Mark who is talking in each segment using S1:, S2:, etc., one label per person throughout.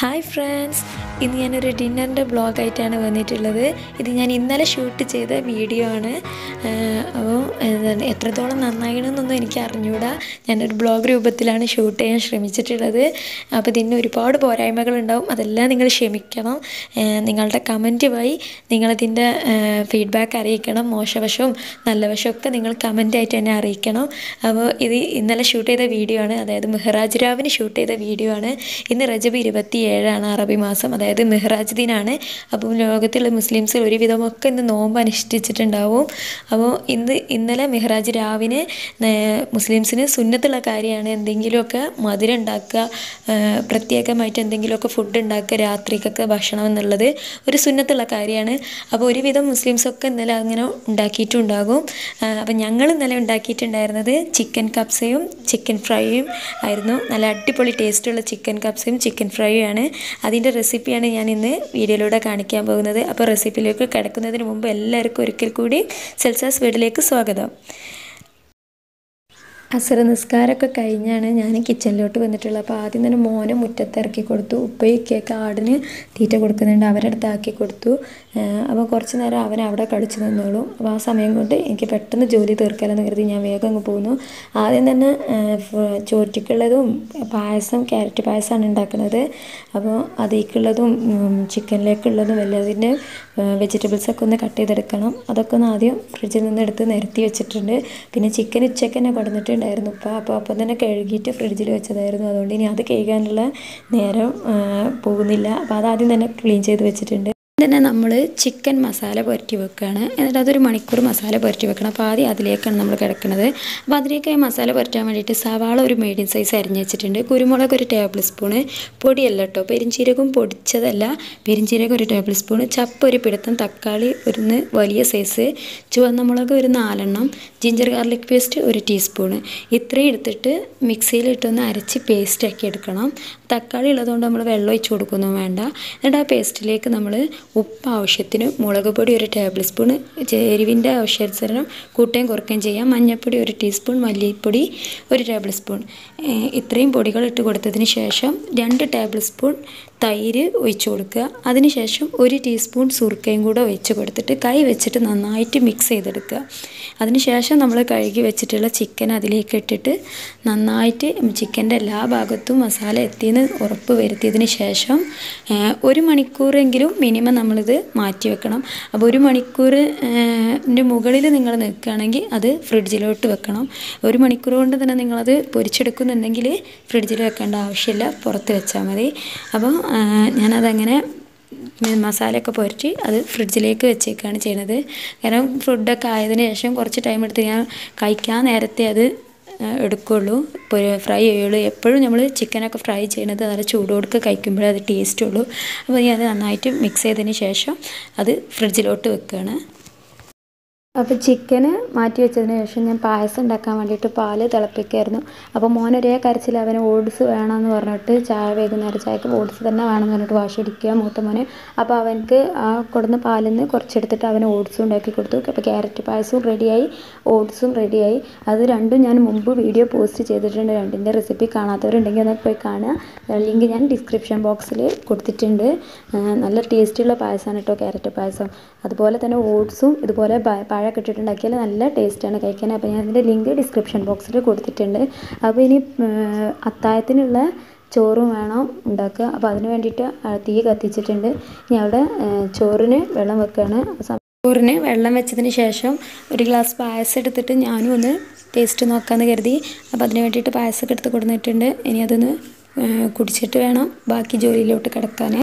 S1: Hi friends ഇന്ന് ഞാനൊരു ഡിന്നറിന്റെ ബ്ലോഗായിട്ടാണ് വന്നിട്ടുള്ളത്. ഇത് ഞാൻ ഇന്നലെ ഷൂട്ട് ചെയ്ത വീഡിയോ ആണ്. അപ്പോൾ എന്താണ് എത്രത്തോളം നന്നായിണമെന്നൊന്നും എനിക്ക് അറിഞ്ഞൂടാ. ഞാനൊരു ബ്ലോഗ് രൂപത്തിലാണ് ഷൂട്ട് ചെയ്യാൻ ശ്രമിച്ചിട്ടുള്ളത്. അപ്പോൾ ഇതിന് ഒരുപാട് പോരായ്മകളുണ്ടാവും. അതെല്ലാം നിങ്ങൾ ക്ഷമിക്കണം. നിങ്ങളുടെ കമന്റ് വഴി നിങ്ങളതിന്റെ ഫീഡ്ബാക്ക് അറിയിക്കണം. മോശവശവും നല്ല വശവും ഒക്കെ നിങ്ങൾ കമന്റായിട്ട് തന്നെ അറിയിക്കണം. അപ്പോൾ ഇത് ഇന്നലെ ഷൂട്ട് ചെയ്ത വീഡിയോ ആണ്. അതായത് മെഹ്റാജ് രാവിന് ഷൂട്ട് ചെയ്ത വീഡിയോ ആണ്. ഇന്ന് റജബ് ഇരുപത്തി ഏഴാണ് അറബി മാസം. അതായത് മെഹ്റാജ് ദിനാണ്. അപ്പം ലോകത്തുള്ള മുസ്ലിംസ് ഒരുവിധമൊക്കെ ഇന്ന് നോമ്പ് അനുഷ്ഠിച്ചിട്ടുണ്ടാവും. അപ്പോൾ ഇന്ന് ഇന്നലെ മെഹ്റാജ് രാവിന് മുസ്ലിംസിന് സുന്നത്തുള്ള കാര്യമാണ്. എന്തെങ്കിലുമൊക്കെ മധുരം ഉണ്ടാക്കുക പ്രത്യേകമായിട്ട് എന്തെങ്കിലുമൊക്കെ ഫുഡ് ഉണ്ടാക്കുക രാത്രിക്കൊക്കെ ഭക്ഷണം എന്നുള്ളത് ഒരു സുന്നത്തുള്ള കാര്യമാണ്. അപ്പോൾ ഒരുവിധം മുസ്ലിംസൊക്കെ ഇന്നലെ അങ്ങനെ ഉണ്ടാക്കിയിട്ടുണ്ടാകും. അപ്പം ഞങ്ങൾ ഇന്നലെ ഉണ്ടാക്കിയിട്ടുണ്ടായിരുന്നത് ചിക്കൻ കപ്സയും ചിക്കൻ ഫ്രൈയും ആയിരുന്നു. നല്ല അടിപൊളി ടേസ്റ്റുള്ള ചിക്കൻ കപ്സയും ചിക്കൻ ഫ്രൈയും ആണ്. അതിന്റെ റെസിപ്പിയാണ് ഞാൻ ഇന്ന് വീഡിയോയിലൂടെ കാണിക്കാൻ പോകുന്നത്. അപ്പോൾ റെസിപ്പിയിലേക്ക് കിടക്കുന്നതിന് മുമ്പ് എല്ലാവർക്കും ഒരിക്കൽ കൂടി സെൽസാസ് വീട്ടിലേക്ക് സ്വാഗതം. അസറ നിസ്കാരമൊക്കെ കഴിഞ്ഞാണ് ഞാൻ കിച്ചണിലോട്ട് വന്നിട്ടുള്ളത്. അപ്പോൾ ആദ്യം തന്നെ മോനെ മുറ്റത്തിറക്കി കൊടുത്തു. ഉപ്പയ്ക്കൊക്കെ ആടിന് തീറ്റ കൊടുക്കുന്നുണ്ട്. അവരുടെ അടുത്ത് ആക്കി കൊടുത്തു. അപ്പോൾ കുറച്ച് നേരം അവൻ അവിടെ കളിച്ചു നിന്നോളും. അപ്പോൾ ആ സമയം കൊണ്ട് എനിക്ക് പെട്ടെന്ന് ജോലി തീർക്കാമെന്ന് കരുതി ഞാൻ വേഗം അങ്ങ് പോന്നു. ആദ്യം തന്നെ ചോറ്റിക്കുള്ളതും പായസം ക്യാരറ്റ് പായസമാണ് ഉണ്ടാക്കുന്നത്. അപ്പോൾ അതിലേക്കുള്ളതും ചിക്കനിലേക്കുള്ളതും എല്ലാതിന്റെ വെജിറ്റബിൾസൊക്കെ ഒന്ന് കട്ട് ചെയ്തെടുക്കണം. അതൊക്കെ ഒന്ന് ആദ്യം ഫ്രിഡ്ജിൽ നിന്ന് എടുത്ത് നിരത്തി വെച്ചിട്ടുണ്ട്. പിന്നെ ചിക്കൻ ഉച്ചയ്ക്ക് തന്നെ കൊടുത്തിട്ടുണ്ടായിരുന്നു ഇപ്പോൾ അപ്പോൾ അപ്പം തന്നെ കഴുകിയിട്ട് ഫ്രിഡ്ജിൽ വെച്ചതായിരുന്നു. അതുകൊണ്ട് ഇനി അത് കഴുകാനുള്ള നേരം പോകുന്നില്ല. അപ്പോൾ അതാദ്യം തന്നെ ക്ലീൻ ചെയ്ത് വെച്ചിട്ടുണ്ട്. തന്നെ നമ്മൾ ചിക്കൻ മസാല പുരട്ടി വെക്കുകയാണ് എന്നിട്ട് അതൊരു മണിക്കൂർ മസാല പുരട്ടി വെക്കണം. അപ്പോൾ ആദ്യം അതിലേക്കാണ് നമ്മൾ കിടക്കുന്നത് അപ്പോൾ അതിലേക്ക് മസാല പുരട്ടാൻ വേണ്ടിയിട്ട് സവാള ഒരു മീഡിയം സൈസ് അരിഞ്ഞ് വെച്ചിട്ടുണ്ട്. കുരുമുളക് ഒരു ടേബിൾ സ്പൂണ് പൊടിയല്ല കേട്ടോ പെരിഞ്ചീരകം പൊടിച്ചതല്ല. പെരിഞ്ചീരകം ഒരു ടേബിൾ സ്പൂണ് ചപ്പ് ഒരു പിടുത്തം തക്കാളി ഒരു വലിയ സൈസ് ചുവന്ന മുളക് ഒരു നാലെണ്ണം ജിഞ്ചർ ഗാർലിക് പേസ്റ്റ് ഒരു ടീസ്പൂണ് ഇത്രയും എടുത്തിട്ട് മിക്സിയിലിട്ടൊന്ന് അരച്ച് പേസ്റ്റാക്കി എടുക്കണം. തക്കാളി ഉള്ളതുകൊണ്ട് നമ്മൾ വെള്ളം ഒഴിച്ച് കൊടുക്കൊന്നും വേണ്ട. എന്നിട്ട് ആ പേസ്റ്റിലേക്ക് നമ്മൾ ഉപ്പ് ആവശ്യത്തിന് മുളക് പൊടി ഒരു ടേബിൾ സ്പൂൺ എരിവിന്റെ ആവശ്യാനുസരണം കൂട്ടുകയും കുറയ്ക്കുകയും ചെയ്യാം. മഞ്ഞൾപ്പൊടി ഒരു ടീസ്പൂൺ മല്ലിപ്പൊടി ഒരു ടേബിൾ സ്പൂൺ ഇത്രയും പൊടികൾ ഇട്ട് കൊടുത്തതിന് ശേഷം രണ്ട് ടേബിൾ സ്പൂൺ തൈര് ഒഴിച്ച് കൊടുക്കുക. അതിനുശേഷം ഒരു ടീസ്പൂൺ സുർക്കയും കൂടെ ഒഴിച്ച് കൊടുത്തിട്ട് കൈ വെച്ചിട്ട് നന്നായിട്ട് മിക്സ് ചെയ്തെടുക്കുക. അതിനുശേഷം നമ്മൾ കഴുകി വെച്ചിട്ടുള്ള ചിക്കൻ അതിലേക്ക് ഇട്ടിട്ട് നന്നായിട്ട് ചിക്കന്റെ എല്ലാ ഭാഗത്തും മസാല എത്തിയെന്ന് ഉറപ്പ് വരുത്തിയതിന് ശേഷം ഒരു മണിക്കൂറെങ്കിലും മിനിമം നമ്മളിത് മാറ്റി വെക്കണം. അപ്പോൾ ഒരു മണിക്കൂറിന്റെ മുകളിൽ നിങ്ങൾ നിൽക്കുകയാണെങ്കിൽ അത് ഫ്രിഡ്ജിലോട്ട് വെക്കണം. ഒരു മണിക്കൂർ കൊണ്ട് തന്നെ നിങ്ങളത് പൊരിച്ചെടുക്കുന്നുണ്ടെങ്കിൽ ഫ്രിഡ്ജിൽ വെക്കേണ്ട ആവശ്യമില്ല. പുറത്ത് വെച്ചാൽ മതി. അപ്പോൾ ഞാനതങ്ങനെ മസാലയൊക്കെ പുരട്ടി അത് ഫ്രിഡ്ജിലേക്ക് വെച്ചേക്കാണ് ചെയ്യുന്നത് കാരണം ഫുഡൊക്കെ ആയതിനു ശേഷം കുറച്ച് ടൈം എടുത്ത് ഞാൻ കഴിക്കാൻ നേരത്തെ അത് എടുക്കുള്ളൂ. ഇപ്പോൾ ഫ്രൈ ചെയ്യുള്ളൂ. എപ്പോഴും നമ്മൾ ചിക്കനൊക്കെ ഫ്രൈ ചെയ്യണത് നല്ല ചൂടോടുക്ക് കഴിക്കുമ്പോഴേ അത് ടേസ്റ്റ് ഉള്ളൂ. അപ്പോൾ ഞാൻ നന്നായിട്ട് മിക്സ് ചെയ്തതിന് ശേഷം അത് ഫ്രിഡ്ജിലോട്ട് വെക്കുകയാണ് അപ്പോൾ ചിക്കന് മാറ്റി വെച്ചതിന് ശേഷം ഞാൻ പായസം ഉണ്ടാക്കാൻ വേണ്ടിയിട്ട് പാൽ തിളപ്പിക്കായിരുന്നു. അപ്പോൾ മോനൊരേ കരച്ചിൽ അവന് ഓട്സ് വേണമെന്ന് പറഞ്ഞിട്ട് ചായ വൈകുന്നേരം ചായക്ക് ഓട്സ് തന്നെ വേണമെന്ന് പറഞ്ഞിട്ട് വാഷ് ഇടിക്കുക മൂത്ത മോനെ. അപ്പോൾ അവനക്ക് ആ കൊടുന്ന പാലിൽ നിന്ന് കുറച്ചെടുത്തിട്ട് അവന് ഓട്സും ഉണ്ടാക്കി കൊടുത്തു. അപ്പോൾ ക്യാരറ്റ് പായസവും റെഡിയായി ഓട്സും റെഡിയായി. അത് രണ്ടും ഞാൻ മുമ്പ് വീഡിയോ പോസ്റ്റ് ചെയ്തിട്ടുണ്ട്. രണ്ടിന്റെ റെസിപ്പി കാണാത്തവരുണ്ടെങ്കിൽ ഒന്ന് പോയി കാണുക. ലിങ്ക് ഞാൻ ഡിസ്ക്രിപ്ഷൻ ബോക്സിൽ കൊടുത്തിട്ടുണ്ട്. നല്ല ടേസ്റ്റിയുള്ള പായസമാണ് കേട്ടോ ക്യാരറ്റ് പായസം. അതുപോലെ തന്നെ ഓട്സും ഇതുപോലെ പ- പഴമൊക്കെ ഇട്ടിട്ടുണ്ടാക്കിയാൽ നല്ല ടേസ്റ്റാണ് കഴിക്കാൻ. അപ്പോൾ ഞാൻ അതിന്റെ ലിങ്ക് ഡിസ്ക്രിപ്ഷൻ ബോക്സിൽ കൊടുത്തിട്ടുണ്ട്. അപ്പോൾ ഇനി അത്തായത്തിനുള്ള ചോറും വേണം ഉണ്ടാക്കുക. അപ്പോൾ അതിന് വേണ്ടിയിട്ട് തീ കത്തിച്ചിട്ടുണ്ട്. ഇനി അവിടെ ചോറിന് വെള്ളം വെക്കുകയാണ് ചോറിന് വെള്ളം വെച്ചതിന് ശേഷം ഒരു ഗ്ലാസ് പായസം എടുത്തിട്ട് ഞാനും ഒന്ന് ടേസ്റ്റ് നോക്കാമെന്ന് കരുതി. അപ്പോൾ അതിന് വേണ്ടിയിട്ട് പായസമൊക്കെ എടുത്ത് കൊടുത്തിട്ടുണ്ട് ഇനി അതൊന്ന് കുടിച്ചിട്ട് വേണം ബാക്കി ജോലിയിലോട്ട് കിടക്കാൻ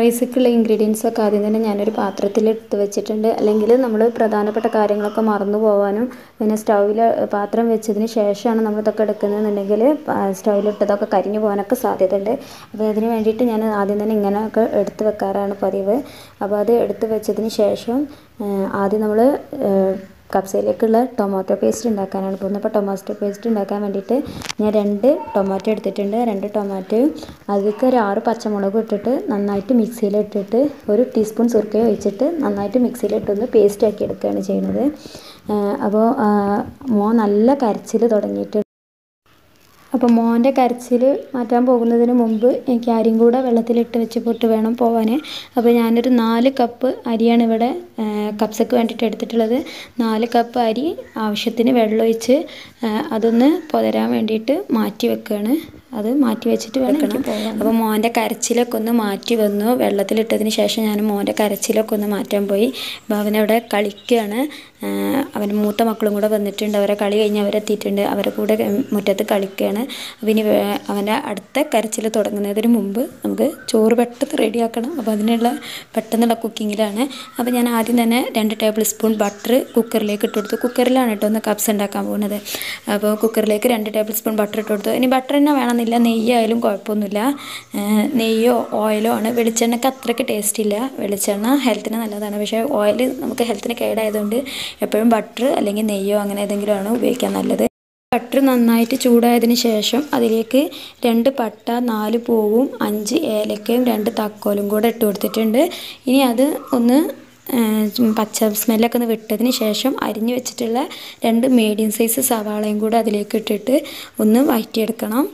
S1: റൈസിക്കുള്ള ഇൻഗ്രീഡിയൻസൊക്കെ ആദ്യം തന്നെ ഞാനൊരു പാത്രത്തിൽ എടുത്ത് വെച്ചിട്ടുണ്ട്. അല്ലെങ്കിൽ നമ്മൾ പ്രധാനപ്പെട്ട കാര്യങ്ങളൊക്കെ മറന്നു പോകാനും പിന്നെ സ്റ്റൗവിൽ പാത്രം വെച്ചതിന് ശേഷമാണ് നമ്മൾ ഇതൊക്കെ എടുക്കുന്നതെന്നുണ്ടെങ്കിൽ സ്റ്റൗവിലിട്ടതൊക്കെ കരിഞ്ഞു പോകാനൊക്കെ സാധ്യതയുണ്ട്. അപ്പോൾ അതിന് വേണ്ടിയിട്ട് ഞാൻ ആദ്യം തന്നെ ഇങ്ങനെയൊക്കെ എടുത്ത് വെക്കാറാണ് പതിവ്. അപ്പോൾ അത് എടുത്ത് വെച്ചതിന് ശേഷം ആദ്യം നമ്മൾ കപ്സയിലേക്കുള്ള ടൊമാറ്റോ പേസ്റ്റ് ഉണ്ടാക്കാനാണ് പോകുന്നത്. അപ്പോൾ ടൊമാറ്റോ പേസ്റ്റ് ഉണ്ടാക്കാൻ വേണ്ടിയിട്ട് ഞാൻ രണ്ട് ടൊമാറ്റോ എടുത്തിട്ടുണ്ട്. രണ്ട് ടൊമാറ്റോയും അതിലേക്ക് ഒരു ആറ് പച്ചമുളകും ഇട്ടിട്ട് നന്നായിട്ട് മിക്സിയിൽ ഇട്ടിട്ട് ഒരു ടീസ്പൂൺ സുർക്കയും ഒഴിച്ചിട്ട് നന്നായിട്ട് മിക്സിയിലിട്ടൊന്ന് പേസ്റ്റ് ആക്കി എടുക്കുകയാണ് ചെയ്യുന്നത്. അപ്പോൾ മോ നല്ല കരച്ചിൽ തുടങ്ങിയിട്ട് അപ്പോൾ മോന്റെ കരച്ചിൽ മാറ്റാൻ പോകുന്നതിന് മുമ്പ് എനിക്ക് അരിയും കൂടെ വെള്ളത്തിലിട്ട് വെച്ച് പൊട്ട് വേണം പോവാൻ. അപ്പോൾ ഞാനൊരു നാല് കപ്പ് അരിയാണ് ഇവിടെ കപ്സക്ക് വേണ്ടിയിട്ട് എടുത്തിട്ടുള്ളത് നാല് കപ്പ് അരി ആവശ്യത്തിന് വെള്ളമൊഴിച്ച് അതൊന്ന് പുതരാൻ വേണ്ടിയിട്ട് മാറ്റി വെക്കുകയാണ് അത് മാറ്റി വെച്ചിട്ട് വെക്കണം. അപ്പോൾ മോന്റെ കരച്ചിലൊക്കെ ഒന്ന് മാറ്റി വന്നു. വെള്ളത്തിലിട്ടതിന് ശേഷം ഞാൻ മോന്റെ കരച്ചിലൊക്കെ ഒന്ന് മാറ്റാൻ പോയി. അപ്പോൾ അവനവിടെ കളിക്കുകയാണ് അവൻ മൂത്ത മക്കളും കൂടെ വന്നിട്ടുണ്ട്. അവരെ കളി കഴിഞ്ഞ് അവരെത്തിയിട്ടുണ്ട് അവരെ കൂടെ മുറ്റത്ത് കളിക്കുകയാണ് അപ്പം അവന്റെ അടുത്ത കരച്ചിൽ തുടങ്ങുന്നതിന് മുമ്പ് നമുക്ക് ചോറ് പെട്ടെന്ന് റെഡിയാക്കണം അപ്പോൾ അതിനുള്ള പെട്ടെന്നുള്ള കുക്കിങ്ങിലാണ് അപ്പോൾ ഞാൻ ആദ്യം തന്നെ രണ്ട് ടേബിൾ സ്പൂൺ ബട്ടർ കുക്കറിലേക്ക് ഇട്ട് കൊടുത്തു. കുക്കറിലാണ് കേട്ടോ ഒന്ന് കപ്സ് ഉണ്ടാക്കാൻ പോകുന്നത്. അപ്പോൾ കുക്കറിലേക്ക് രണ്ട് ടേബിൾ സ്പൂൺ ബട്ടർ ഇട്ട് കൊടുത്തു. ഇനി ബട്ടർ തന്നെ വേണമെന്നില്ല. നെയ്യായാലും കുഴപ്പമൊന്നുമില്ല. നെയ്യോ ഓയിലോ ആണ്. വെളിച്ചെണ്ണയ്ക്ക് അത്രയ്ക്ക് ടേസ്റ്റ് ഇല്ല. വെളിച്ചെണ്ണ ഹെൽത്തിന് നല്ലതാണ്. പക്ഷേ ഓയിൽ നമുക്ക് ഹെൽത്തിന് കേടായതുകൊണ്ട് എപ്പോഴും ബട്ടർ അല്ലെങ്കിൽ നെയ്യോ അങ്ങനെ ഏതെങ്കിലും ആണ് ഉപയോഗിക്കാൻ നല്ലത്. ബട്ടർ നന്നായിട്ട് ചൂടായതിന് ശേഷം അതിലേക്ക് രണ്ട് പട്ട നാല് പൂവും അഞ്ച് ഏലക്കയും രണ്ട് തക്കോലും കൂടെ ഇട്ട് കൊടുത്തിട്ടുണ്ട്. ഇനി അത് ഒന്ന് പച്ച സ്മെല്ലൊക്കെ ഒന്ന് വിട്ടതിന് ശേഷം അരിഞ്ഞു വെച്ചിട്ടുള്ള രണ്ട് മീഡിയം സൈസ് സവാളയും കൂടെ അതിലേക്ക് ഇട്ടിട്ട് ഒന്ന് വഴറ്റിയെടുക്കണം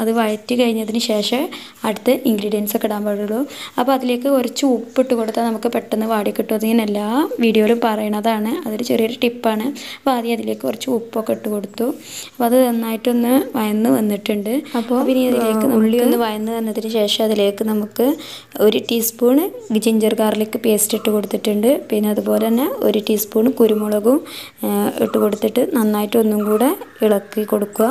S1: അത് വഴറ്റി കഴിഞ്ഞതിന് ശേഷം അടുത്ത് ഇൻഗ്രീഡിയൻസ് ഒക്കെ ഇടാൻ പാടുള്ളൂ. അപ്പോൾ അതിലേക്ക് കുറച്ച് ഉപ്പിട്ട് കൊടുത്താൽ നമുക്ക് പെട്ടെന്ന് വാടി കിട്ടും. അത് ഞാൻ എല്ലാ വീഡിയോയിലും പറയണതാണ്. അതൊരു ചെറിയൊരു ടിപ്പാണ് അപ്പോൾ ആദ്യം അതിലേക്ക് കുറച്ച് ഉപ്പൊക്കെ ഇട്ട് കൊടുത്തു. അപ്പോൾ അത് നന്നായിട്ടൊന്ന് വയന്ന് വന്നിട്ടുണ്ട്. അപ്പോൾ പിന്നെ ഇതിലേക്ക് ഉള്ളി ഒന്ന് വയന്ന് വന്നതിന് ശേഷം അതിലേക്ക് നമുക്ക് ഒരു ടീസ്പൂണ് ജിഞ്ചർ ഗാർലിക് പേസ്റ്റ് ഇട്ട് കൊടുത്തിട്ടുണ്ട്. പിന്നെ അതുപോലെ തന്നെ ഒരു ടീസ്പൂൺ കുരുമുളകും ഇട്ട് കൊടുത്തിട്ട് നന്നായിട്ട് ഒന്നും കൂടെ ഇളക്കി കൊടുക്കുക.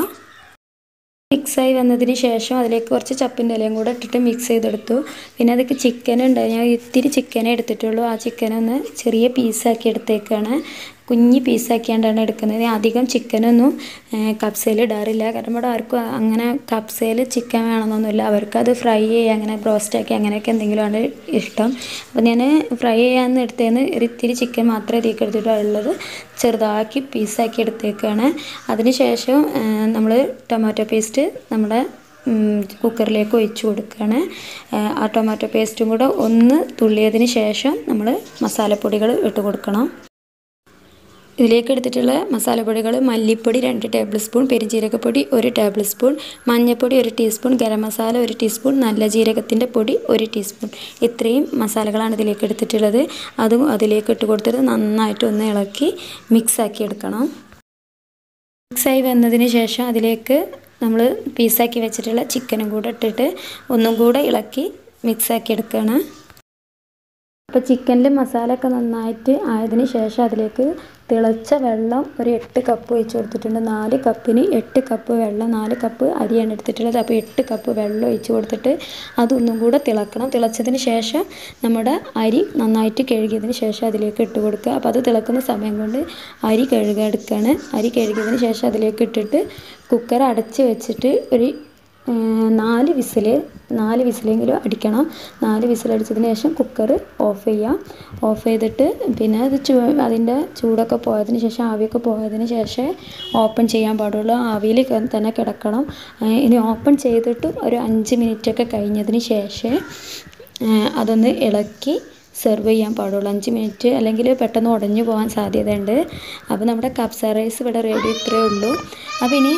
S1: മിക്സായി വന്നതിന് ശേഷം അതിലേക്ക് കുറച്ച് ചപ്പിന്റെ ഇലയും കൂടെ ഇട്ടിട്ട് മിക്സ് ചെയ്തെടുത്തു. പിന്നെ അതൊക്കെ ചിക്കൻ ഉണ്ട് ഞാൻ ഇത്തിരി ചിക്കനെ എടുത്തിട്ടുള്ളൂ. ആ ചിക്കനൊന്ന് ചെറിയ പീസാക്കി എടുത്തേക്കാണ്. കുഞ്ഞി പീസാക്കിയാണ്ടാണ് എടുക്കുന്നത്. അധികം ചിക്കനൊന്നും കപ്സയിൽ ഇടാറില്ല. കാരണം ഇവിടെ ആർക്കും അങ്ങനെ കപ്സയിൽ ചിക്കൻ വേണമെന്നൊന്നുമില്ല. അവർക്കത് ഫ്രൈ ചെയ്യുക അങ്ങനെ ബ്രോസ്റ്റാക്കി അങ്ങനെയൊക്കെ എന്തെങ്കിലുമാണ് ഇഷ്ടം. അപ്പോൾ ഞാൻ ഫ്രൈ ചെയ്യാമെന്ന് എടുത്തതിന് ഒരിത്തിരി ചിക്കൻ മാത്രമേ തീക്ക് എടുത്തിട്ടുള്ളത് ചെറുതാക്കി പീസാക്കി എടുത്തേക്കാണ്. അതിനുശേഷം നമ്മൾ ടൊമാറ്റോ പേസ്റ്റ് നമ്മുടെ കുക്കറിലേക്ക് ഒഴിച്ച് കൊടുക്കുകയാണ് ആ ടൊമാറ്റോ പേസ്റ്റും കൂടെ ഒന്ന് തുള്ളിയതിന് ശേഷം നമ്മൾ മസാലപ്പൊടികൾ ഇട്ട് കൊടുക്കണം. ഇതിലേക്ക് എടുത്തിട്ടുള്ള മസാലപ്പൊടികൾ മല്ലിപ്പൊടി രണ്ട് ടേബിൾ സ്പൂൺ പെരിഞ്ജീരകപ്പൊടി ഒരു ടേബിൾ സ്പൂൺ മഞ്ഞൾപ്പൊടി ഒരു ടീസ്പൂൺ ഗരം മസാല ഒരു ടീസ്പൂൺ നല്ല ജീരകത്തിന്റെ പൊടി ഒരു ടീസ്പൂൺ ഇത്രയും മസാലകളാണ് ഇതിലേക്ക് എടുത്തിട്ടുള്ളത് അതും അതിലേക്ക് ഇട്ട് കൊടുത്തിട്ട് നന്നായിട്ട് ഒന്ന് ഇളക്കി മിക്സാക്കി എടുക്കണം. മിക്സായി വന്നതിന് ശേഷം അതിലേക്ക് നമ്മൾ പീസാക്കി വെച്ചിട്ടുള്ള ചിക്കനും കൂടെ ഇട്ടിട്ട് ഒന്നും കൂടെ ഇളക്കി മിക്സാക്കി എടുക്കണം. അപ്പോൾ ചിക്കനിൽ മസാലയൊക്കെ നന്നായിട്ട് ആയതിന് ശേഷം അതിലേക്ക് തിളച്ച വെള്ളം ഒരു എട്ട് കപ്പ് ഒഴിച്ച് കൊടുത്തിട്ടുണ്ട്. നാല് കപ്പിന് എട്ട് കപ്പ് വെള്ളം നാല് കപ്പ് അരിയാണ് എടുത്തിട്ടുള്ളത്. അപ്പോൾ എട്ട് കപ്പ് വെള്ളം ഒഴിച്ച് കൊടുത്തിട്ട് അതൊന്നും കൂടെ തിളക്കണം. തിളച്ചതിന് ശേഷം നമ്മുടെ അരി നന്നായിട്ട് കഴുകിയതിന് ശേഷം അതിലേക്ക് ഇട്ട് കൊടുക്കുക. അപ്പോൾ അത് തിളക്കുന്ന സമയം കൊണ്ട് അരി കഴുകാൻ എടുക്കുകയാണ് അരി കഴുകിയതിന് ശേഷം അതിലേക്ക് ഇട്ടിട്ട് കുക്കർ അടച്ച് വെച്ചിട്ട് ഒരു നാല് വിസിൽ നാല് വിസിലെങ്കിലും അടിക്കണം. നാല് വിസിലടിച്ചതിന് ശേഷം കുക്കർ ഓഫ് ചെയ്യുക ഓഫ് ചെയ്തിട്ട് പിന്നെ അത് ചൂ അതിന്റെ ചൂടൊക്കെ പോയതിന് ശേഷം ആവിയൊക്കെ പോയതിന് ശേഷം ഓപ്പൺ ചെയ്യാൻ പാടുള്ളൂ. ആവിയിൽ തന്നെ കിടക്കണം. ഇനി ഓപ്പൺ ചെയ്തിട്ട് ഒരു അഞ്ച് മിനിറ്റൊക്കെ കഴിഞ്ഞതിന് ശേഷം അതൊന്ന് ഇളക്കി സെർവ് ചെയ്യാൻ പാടുള്ളൂ. അഞ്ച് മിനിറ്റ് അല്ലെങ്കിൽ പെട്ടെന്ന് ഉടഞ്ഞു പോകാൻ സാധ്യതയുണ്ട്. അപ്പോൾ നമ്മുടെ കപ്സ റൈസ് ഇവിടെ റെഡി ഇത്രയേ ഉള്ളൂ. അപ്പോൾ ഇനി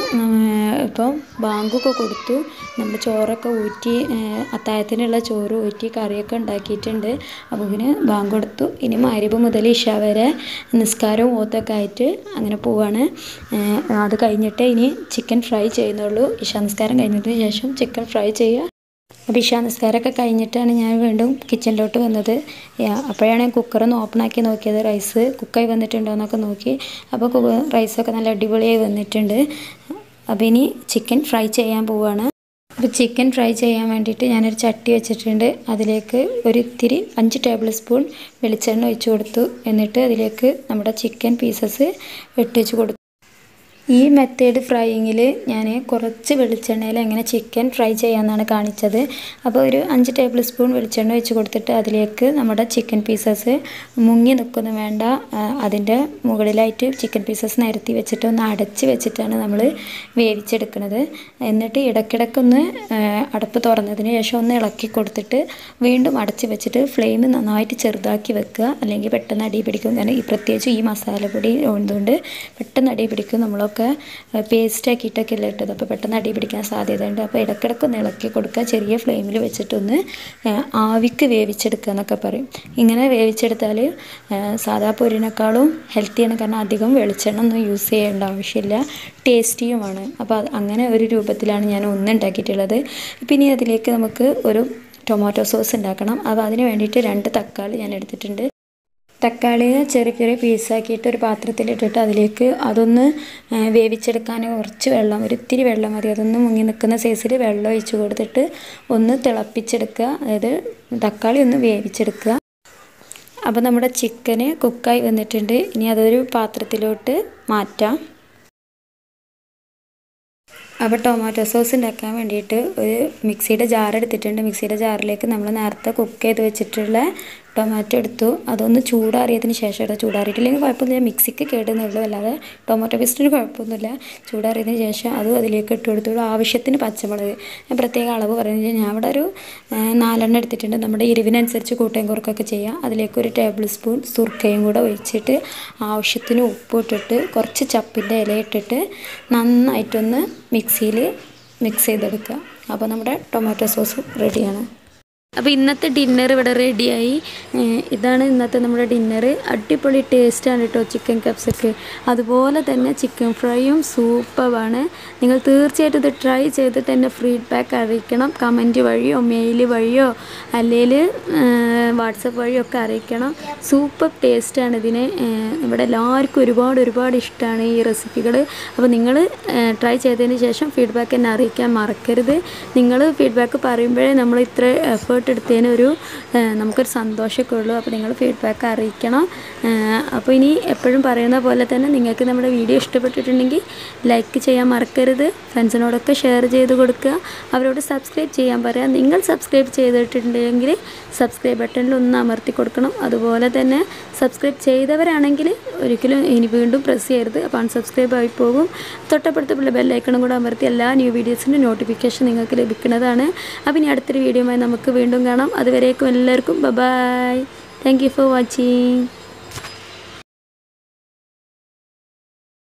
S1: ഇപ്പം ബാങ്കൊക്കെ കൊടുത്തു. നമ്മൾ ചോറൊക്കെ ഊറ്റി അത്താഴത്തിനുള്ള ചോറ് ഊറ്റി കറിയൊക്കെ ഉണ്ടാക്കിയിട്ടുണ്ട്. അപ്പോൾ ഇങ്ങനെ ബാങ്ക് കൊടുത്തു. ഇനി മാരിപ്പ് മുതൽ ഇഷ വരെ നിസ്കാരവും ഓത്തൊക്കെ ആയിട്ട് അങ്ങനെ പോവാണ്. അത് കഴിഞ്ഞിട്ട് ഇനി ചിക്കൻ ഫ്രൈ ചെയ്യുന്നുള്ളൂ. ഇഷ നിസ്കാരം കഴിഞ്ഞതിന് ശേഷം ചിക്കൻ ഫ്രൈ ചെയ്യുക. അപ്പോൾ ഇഷാ നിസ്കാരമൊക്കെ കഴിഞ്ഞിട്ടാണ് ഞാൻ വീണ്ടും കിച്ചണിലോട്ട് വന്നത്. അപ്പോഴാണ് കുക്കറൊന്ന് ഓപ്പൺ ആക്കി നോക്കിയത്. റൈസ് കുക്കായി വന്നിട്ടുണ്ടോ എന്നൊക്കെ നോക്കി. അപ്പോൾ റൈസൊക്കെ നല്ല അടിപൊളിയായി വന്നിട്ടുണ്ട്. അപ്പോൾ ഇനി ചിക്കൻ ഫ്രൈ ചെയ്യാൻ പോവുകയാണ് അപ്പോൾ ചിക്കൻ ഫ്രൈ ചെയ്യാൻ വേണ്ടിയിട്ട് ഞാനൊരു ചട്ടി വെച്ചിട്ടുണ്ട്. അതിലേക്ക് ഒരു ഇത്തിരി അഞ്ച് ടേബിൾ സ്പൂൺ വെളിച്ചെണ്ണ ഒഴിച്ചു കൊടുത്തു. എന്നിട്ട് അതിലേക്ക് നമ്മുടെ ചിക്കൻ പീസസ് ഇട്ടിച്ച് കൊടുത്തു. ഈ മെത്തേഡ് ഫ്രൈയിങ്ങിൽ ഞാൻ കുറച്ച് വെളിച്ചെണ്ണയിൽ എങ്ങനെ ചിക്കൻ ഫ്രൈ ചെയ്യാമെന്നാണ് കാണിച്ചത്. അപ്പോൾ ഒരു അഞ്ച് ടേബിൾ സ്പൂൺ വെളിച്ചെണ്ണ വെച്ച് കൊടുത്തിട്ട് അതിലേക്ക് നമ്മുടെ ചിക്കൻ പീസസ് മുങ്ങി നിൽക്കൊന്നും. വേണ്ട അതിന്റെ മുകളിലായിട്ട് ചിക്കൻ പീസസ് നിരത്തി വെച്ചിട്ട് ഒന്ന് അടച്ച് വെച്ചിട്ടാണ് നമ്മൾ വേവിച്ചെടുക്കുന്നത്. എന്നിട്ട് ഇടയ്ക്കിടയ്ക്കൊന്ന് അടപ്പ് തുറന്നതിന് ശേഷം ഒന്ന് ഇളക്കി കൊടുത്തിട്ട് വീണ്ടും അടച്ച് വെച്ചിട്ട് ഫ്ലെയിം നന്നായിട്ട് ചെറുതാക്കി വെക്കുക. അല്ലെങ്കിൽ പെട്ടെന്ന് അടി പിടിക്കും. കാരണം ഈ പ്രത്യേകിച്ച് ഈ മസാലപ്പൊടി ഉള്ളതുകൊണ്ട് പെട്ടെന്ന് അടി പിടിക്കും. നമ്മൾ പച്ചമുളകൊക്കെ പേസ്റ്റ് ആക്കിയിട്ടൊക്കെ അല്ലേ ഇട്ടത്. അപ്പോൾ പെട്ടെന്ന് അടി പിടിക്കാൻ സാധ്യതയുണ്ട്. അപ്പോൾ ഇടയ്ക്കിടയ്ക്ക് ഒന്ന് ഇളക്കി കൊടുക്കുക. ചെറിയ ഫ്ലെയിമിൽ വെച്ചിട്ടൊന്ന് ആവിക്ക് വേവിച്ചെടുക്കുക എന്നൊക്കെ പറയും. ഇങ്ങനെ വേവിച്ചെടുത്താൽ സാധാ പൊരിനേക്കാളും ഹെൽത്തിയാണ് കാരണം അധികം വെളിച്ചെണ്ണ ഒന്നും യൂസ് ചെയ്യേണ്ട ആവശ്യമില്ല. ടേസ്റ്റിയുമാണ്. അപ്പോൾ അങ്ങനെ ഒരു രൂപത്തിലാണ് ഞാൻ ഒന്ന് ഉണ്ടാക്കിയിട്ടുള്ളത്. പിന്നെ അതിലേക്ക് നമുക്ക് ഒരു ടൊമാറ്റോ സോസ് ഉണ്ടാക്കണം. അപ്പോൾ അതിന് വേണ്ടിയിട്ട് രണ്ട് തക്കാളി ഞാൻ എടുത്തിട്ടുണ്ട്. തക്കാളിയെ ചെറിയ ചെറിയ പീസാക്കിയിട്ട് ഒരു പാത്രത്തിലിട്ടിട്ട് അതിലേക്ക് അതൊന്ന് വേവിച്ചെടുക്കാൻ കുറച്ച് വെള്ളം ഒരു ഇത്തിരി വെള്ളം മതി. അതൊന്ന് മുങ്ങി നിൽക്കുന്ന സൈസിൽ വെള്ളം ഒഴിച്ച് കൊടുത്തിട്ട് ഒന്ന് തിളപ്പിച്ചെടുക്കുക. അതായത് തക്കാളി ഒന്ന് വേവിച്ചെടുക്കുക. അപ്പോൾ നമ്മുടെ ചിക്കന് കുക്കായി വന്നിട്ടുണ്ട്. ഇനി അതൊരു പാത്രത്തിലോട്ട് മാറ്റാം. അപ്പോൾ ടൊമാറ്റോ സോസ് ഉണ്ടാക്കാൻ വേണ്ടിയിട്ട് ഒരു മിക്സിയുടെ ജാർ എടുത്തിട്ടുണ്ട്. മിക്സിയുടെ ജാറിലേക്ക് നമ്മൾ നേരത്തെ കുക്ക് ചെയ്ത് വെച്ചിട്ടുള്ള ടൊമാറ്റോ എടുത്തു. അതൊന്ന് ചൂടാറിയതിന് ശേഷം എടുത്തു ചൂടാറിയിട്ടില്ലെങ്കിൽ കുഴപ്പമൊന്നുമില്ല. മിക്സിക്ക് കേടുന്നുള്ളൂ അല്ലാതെ ടൊമാറ്റോ പേസ്റ്റിന് കുഴപ്പമൊന്നുമില്ല. ചൂടാറിയതിന് ശേഷം അതും അതിലേക്ക് ഇട്ട് കൊടുത്തു. ആവശ്യത്തിന് പച്ചമുളക്. ഞാൻ പ്രത്യേക അളവ് പറയുന്നത് ഞാൻ അവിടെ ഒരു നാലെണ്ണം എടുത്തിട്ടുണ്ട്. നമ്മുടെ എരിവിനനുസരിച്ച് കൂട്ടയും കുറക്കൊക്കെ ചെയ്യാം. അതിലേക്ക് ഒരു ടേബിൾ സ്പൂൺ സുർക്കയും കൂടെ ഒഴിച്ചിട്ട് ആവശ്യത്തിന് ഉപ്പ് ഇട്ടിട്ട് കുറച്ച് ചപ്പിന്റെ ഇല ഇട്ടിട്ട് നന്നായിട്ടൊന്ന് മിക്സിയിൽ മിക്സ് ചെയ്തെടുക്കുക. അപ്പോൾ നമ്മുടെ ടൊമാറ്റോ സോസ് റെഡിയാണ്. അപ്പോൾ ഇന്നത്തെ ഡിന്നർ ഇവിടെ റെഡിയായി ഇതാണ് ഇന്നത്തെ നമ്മുടെ ഡിന്നർ അടിപൊളി ടേസ്റ്റാണ് കേട്ടോ ചിക്കൻ കപ്സൊക്കെ അതുപോലെ തന്നെ ചിക്കൻ ഫ്രൈയും സൂപ്പറാണ് നിങ്ങൾ തീർച്ചയായിട്ടും ഇത് ട്രൈ ചെയ്തിട്ട് എന്നെ ഫീഡ്ബാക്ക് അറിയിക്കണം. കമന്റ് വഴിയോ മെയിൽ വഴിയോ അല്ലെങ്കിൽ വാട്സപ്പ് വഴിയോ ഒക്കെ അറിയിക്കണം. സൂപ്പർ ടേസ്റ്റാണ് ഇതിന്. ഇവിടെ എല്ലാവർക്കും ഒരുപാട് ഒരുപാട് ഇഷ്ടമാണ് ഈ റെസിപ്പികൾ അപ്പോൾ നിങ്ങൾ ട്രൈ ചെയ്തതിന് ശേഷം ഫീഡ്ബാക്ക് എന്നെ അറിയിക്കാൻ മറക്കരുത്. നിങ്ങൾ ഫീഡ്ബാക്ക് പറയുമ്പോഴേ നമ്മൾ ഇത്ര എഫേർട്ട് എടുത്തതിന് ഒരു നമുക്കൊരു സന്തോഷമൊക്കെ ഉള്ളൂ. അപ്പോൾ നിങ്ങൾ ഫീഡ്ബാക്ക് അറിയിക്കണം. അപ്പോൾ ഇനി എപ്പോഴും പറയുന്ന പോലെ തന്നെ നിങ്ങൾക്ക് നമ്മുടെ വീഡിയോ ഇഷ്ടപ്പെട്ടിട്ടുണ്ടെങ്കിൽ ലൈക്ക് ചെയ്യാൻ മറക്കരുത്. ഫ്രണ്ട്സിനോടൊക്കെ ഷെയർ ചെയ്ത് കൊടുക്കുക. അവരോട് സബ്സ്ക്രൈബ് ചെയ്യാൻ പറയുക നിങ്ങൾ സബ്സ്ക്രൈബ് ചെയ്തിട്ടുണ്ടെങ്കിൽ സബ്സ്ക്രൈബ് ബട്ടണിൽ ഒന്ന് അമർത്തി കൊടുക്കണം. അതുപോലെ തന്നെ സബ്സ്ക്രൈബ് ചെയ്തവരാണെങ്കിൽ ഒരിക്കലും ഇനി വീണ്ടും പ്രസ് ചെയ്യരുത്. അപ്പോൾ അൺസബ്സ്ക്രൈബ് ആയി പോകും. തൊട്ടപ്പുറത്തുള്ള ബെല്ലൈക്കണും കൂടെ അമർത്തി എല്ലാ ന്യൂ വീഡിയോസിന്റെ നോട്ടിഫിക്കേഷൻ നിങ്ങൾക്ക് ലഭിക്കുന്നതാണ്. അപ്പോൾ ഇനി അടുത്തൊരു വീഡിയോയുമായി നമുക്ക് വീണ്ടും കാണാം. അതുവരേക്കും എല്ലാവർക്കും. Bye-bye thank for watching